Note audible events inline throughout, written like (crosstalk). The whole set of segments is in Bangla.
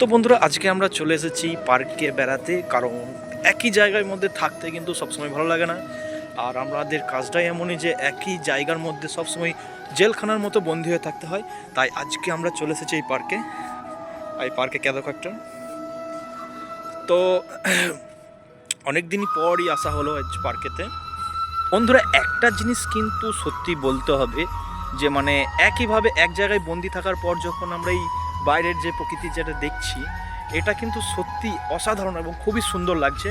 তো বন্ধুরা, আজকে আমরা চলে এসেছি পার্কে বেড়াতে, কারণ একই জায়গার মধ্যে থাকতে কিন্তু সবসময় ভালো লাগে না। আর আমাদের কাজটাই এমনই যে একই জায়গার মধ্যে সবসময় জেলখানার মতো বন্দি হয়ে থাকতে হয়। তাই আজকে আমরা চলে এসেছি এই পার্কে। এই পার্কে কেদক একটা। তো (clears throat) অনেক দিন পরই আসা হলো পার্কেতে। বন্ধুরা, একটা জিনিস কিন্তু সত্যি বলতে হবে যে মানে একইভাবে এক জায়গায় বন্দি থাকার পর যখন আমরা এই বাইরের যে প্রকৃতি যেটা দেখছি, এটা কিন্তু সত্যি অসাধারণ এবং খুবই সুন্দর লাগছে।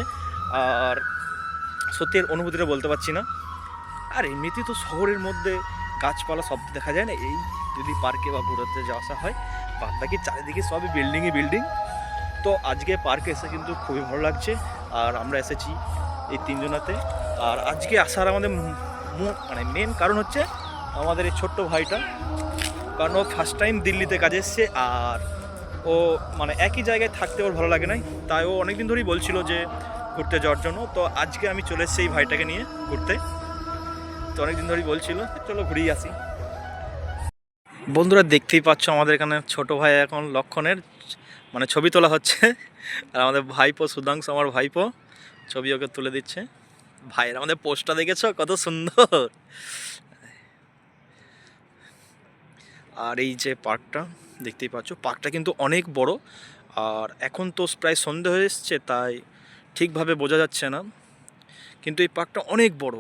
আর সত্যি এর অনুভূতিটা বলতে পারছি না। আর এমনিতেই তো শহরের মধ্যে গাছপালা সব দেখা যায় না, এই যদি পার্কে বা ঘুরতে যাওয়া আসা হয়, বাদ বাকি চারিদিকে সবই বিল্ডিংই বিল্ডিং তো আজকে পার্কে এসে কিন্তু খুবই ভালো লাগছে। আর আমরা এসেছি এই তিনজনাতে। আর আজকে আসার আমাদের মানে মেন কারণ হচ্ছে আমাদের এই ছোট্ট ভাইটা। কারণ ও ফার্স্ট টাইম দিল্লিতে কাজে এসছে আর ও মানে একই জায়গায় থাকতে ওর ভালো লাগে নাই। তাই ও অনেকদিন ধরেই বলছিল যে ঘুরতে যাওয়ার জন্য। তো আজকে আমি চলে এসেছি এই ভাইটাকে নিয়ে ঘুরতে। তো অনেকদিন ধরেই বলছিল চলো ঘুরেই আসি। বন্ধুরা দেখতেই পাচ্ছ আমাদের এখানে ছোট ভাই এখন লক্ষণের মানে ছবি তোলা হচ্ছে। আর আমাদের ভাইপো সুধাংশ, আমার ভাইপো ছবি ওকে তুলে দিচ্ছে। ভাইয়ের আমাদের পোস্টটা দেখেছ? কত সুন্দর! আর এই যে পার্কটা, দেখতেই পাচ্ছ, পার্কটা কিন্তু অনেক বড়। আর এখন তো প্রায় সন্ধে হয়ে এসছে, তাই ঠিকভাবে বোঝা যাচ্ছে না। কিন্তু এই পার্কটা অনেক বড়।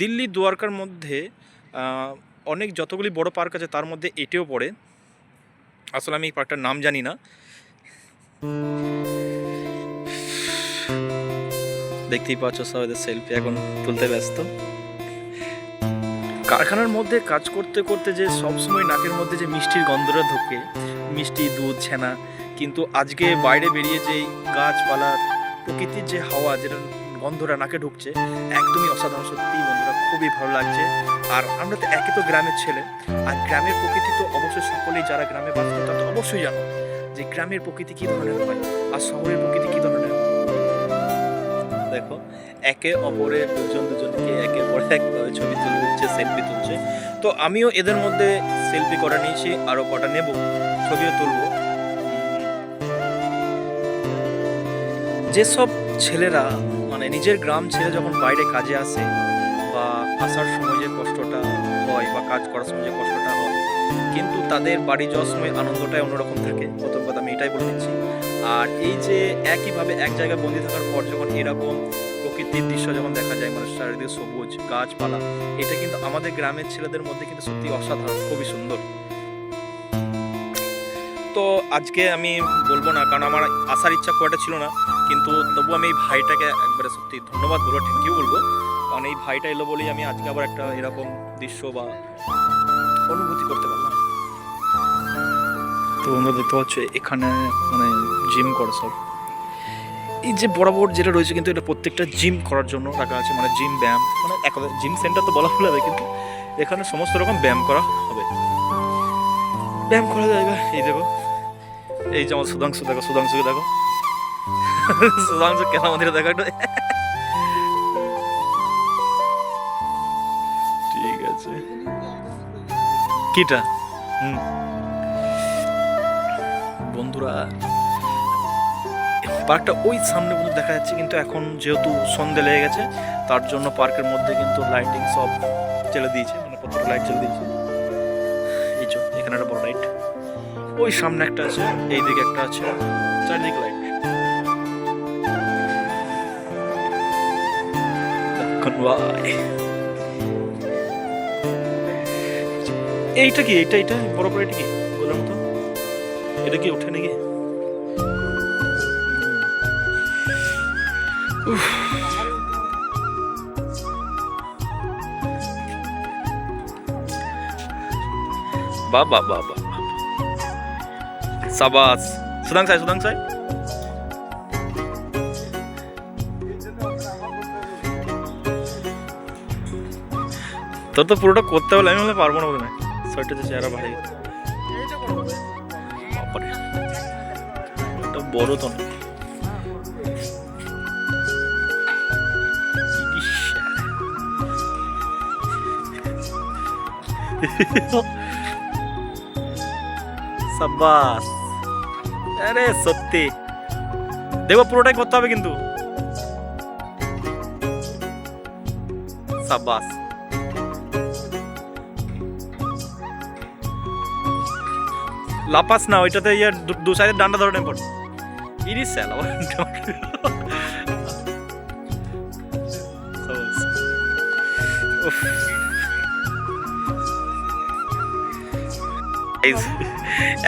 দিল্লি দুয়ারকার মধ্যে অনেক যতগুলি বড় পার্ক আছে, তার মধ্যে এটিও পড়ে। আসলে আমি এই পার্কটার নাম জানি না। দেখতেই পাচ্ছ সবাই সেলফি এখন তুলতে ব্যস্ত। কারখানার মধ্যে কাজ করতে করতে যে সবসময় নাকের মধ্যে যে মিষ্টির গন্ধটা ঢোকে, মিষ্টি, দুধ, ছানা, কিন্তু আজকে বাইরে বেরিয়ে যে গাছপালা, প্রকৃতির যে হাওয়া যেটা গন্ধটা নাকে ঢুকছে, একদমই অসাধারণ সত্যি বন্ধুরা খুবই ভালো লাগছে। আর আমরা তো একে তো গ্রামের ছেলে, আর গ্রামের প্রকৃতি তো অবশ্যই সকলেই যারা গ্রামে বাস করে তারা তো অবশ্যই জানো যে গ্রামের প্রকৃতি কী ধরনের হয়, আর শহরের প্রকৃতি কী ধরনের হয়। দেখো একে অপরের দুজন দুজনকে একে পর এক ছবি তুলে সেলফি তুলছে। তো আমিও এদের মধ্যে সেলফি করা নিয়েছি আরও কটা নেব, ছবিও তুলবো। যেসব ছেলেরা মানে নিজের গ্রাম ছেড়ে যখন বাইরে কাজে আসে বা আসার সময় যে কষ্টটা হয় বা কাজ করার সময় যে কষ্টটা হয়, কিন্তু তাদের বাড়ি যাওয়ার সময় আনন্দটাই অন্যরকম থাকে। প্রথম কথা আমি এটাই বলে দিচ্ছি। আর এই যে একইভাবে এক জায়গায় বন্দি থাকার পর যখন এরকম প্রকৃতির দৃশ্য যখন দেখা যায় মানে চারিদিকে সবুজ গাছপালা, এটা কিন্তু আমাদের গ্রামের ছেলেদের মধ্যে কিন্তু সত্যি অসাধারণ, খুবই সুন্দর। তো আজকে আমি বলব না, কারণ আমার আসার ইচ্ছা খুব ছিল না, কিন্তু তবু আমি এই ভাইটাকে একবারে সত্যি ধন্যবাদ বলব থ্যাংক ইউ বলব। কারণ এই ভাইটা এলো বলেই আমি আজকে আবার একটা এরকম দৃশ্য বা অনুভূতি করতে পারলাম। তো বন্ধুরা দেখতে পাচ্ছ, এখানে মানে জিম করে সব। এই যে বরাবর যেটা রয়েছে কিন্তু এটা প্রত্যেকটা জিম করার জন্য রাখা আছে মানে জিম ব্যায়াম মানে এক জিম সেন্টার তো বলা ভুল হবে কিন্তু এখানে সমস্ত রকম ব্যায়াম করা হবে। ব্যায়াম করা জায়গা এই দেখো, এই যে আমার সুধাংশু, দেখো, সুধাংশুকে দেখো। সুধাংশু কেন আমাদের দেখো একটু? ঠিক আছে। কিটা? হুম। বন্ধুরা পার্কটা ওই সামনে পর্যন্ত দেখা যাচ্ছে, কিন্তু এখন যেহেতু সন্ধে লেগে গেছে, তার জন্য পার্কের মধ্যে কিন্তু লাইটিং সব জ্বেলে দিয়েছে মানে প্রত্যেকটা লাইট জ্বেলে দিয়েছে। এই চো এখানে একটা বড় লাইট ওই সামনে একটা আছে এই দিকে একটা আছে, চারিদিকে লাইট এইটা কি? এইটা এইটা? বড় বড় এটা কি? গোলার মতো এটা কি ওঠে নাকি বাহ বাহ সাবাস। সুদাং সাই সুদাং সাই। তোর তো পুরোটা করতে হলে আমি হলে পারব না বোধ হয় শরীরটা যে চেহারা ভারী বড় তো সাব্বাস। আরে, সত্যি। দেখো, পুরোটাই করতে হবে কিন্তু। সাব্বাস। লাপাস না, ওইটাতে ইয়ে দু- সাইডের ডান্ডা ধরে নেব। ইরিস স্যাল আবার উফ।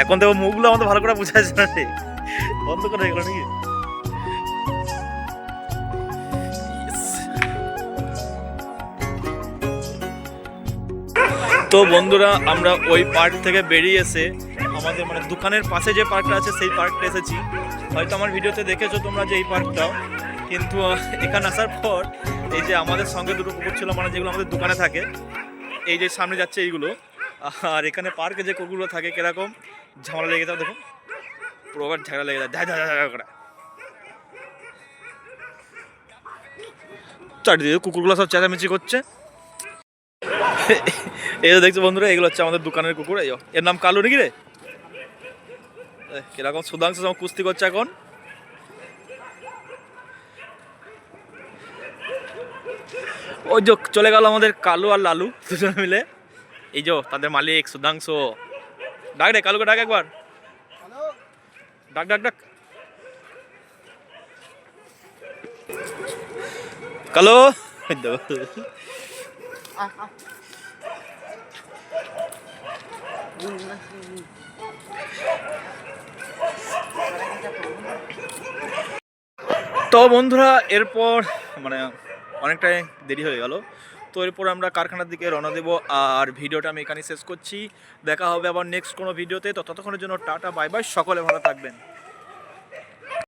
এখন তো মুখগুলো আমাদের ভালো করে বোঝা যাচ্ছে না রে। বন্ধ করে গেল নাকি? তো বন্ধুরা, আমরা ওই পার্ক থেকে বেরিয়ে এসে আমাদের মানে দোকানের পাশে যে পার্কটা আছে, সেই পার্কটা এসেছি। হয়তো আমার ভিডিওতে দেখেছ তোমরা যে এই পার্কটাও কিন্তু এখানে আসার পর এই যে আমাদের সঙ্গে দুটো কুকুর ছিল মানে যেগুলো আমাদের দোকানে থাকে, এই যে সামনে যাচ্ছে এইগুলো। আর এখানে পার্কে যে কুকুরগুলো থাকে কীরকম, ঝামেলা লেগে যায় দেখুন। পুরো ঝামেলা লেগে যায় ঝা ঝা করে। চারিদিকে কুকুরগুলো সব চেঁচামেচি করছে। এই যে দেখছ বন্ধুরা, এগুলো হচ্ছে আমাদের দোকানের কুকুর, এই এর নাম কালু নাকি রে? কীরকম সুধাংশ কুস্তি করছে এখন। ওই যে চলে গেল আমাদের কালু আর লালু, দুজনে মিলে। এই যে, তাদের মালিক সুধাংশ। ডাক রে, কালুকে ডাক একবার। ডাক ডাক ডাক। কালো। তো বন্ধুরা, এরপর মানে অনেকটাই দেরি হয়ে গেল। তো এরপর আমরা কারখানার দিকে রওনা দেবো। আর ভিডিওটা আমি এখানে শেষ করছি। দেখা হবে আবার নেক্সট কোনো ভিডিওতে। তো ততক্ষণের জন্য টাটা বাই বাই সকলে ভালো থাকবেন।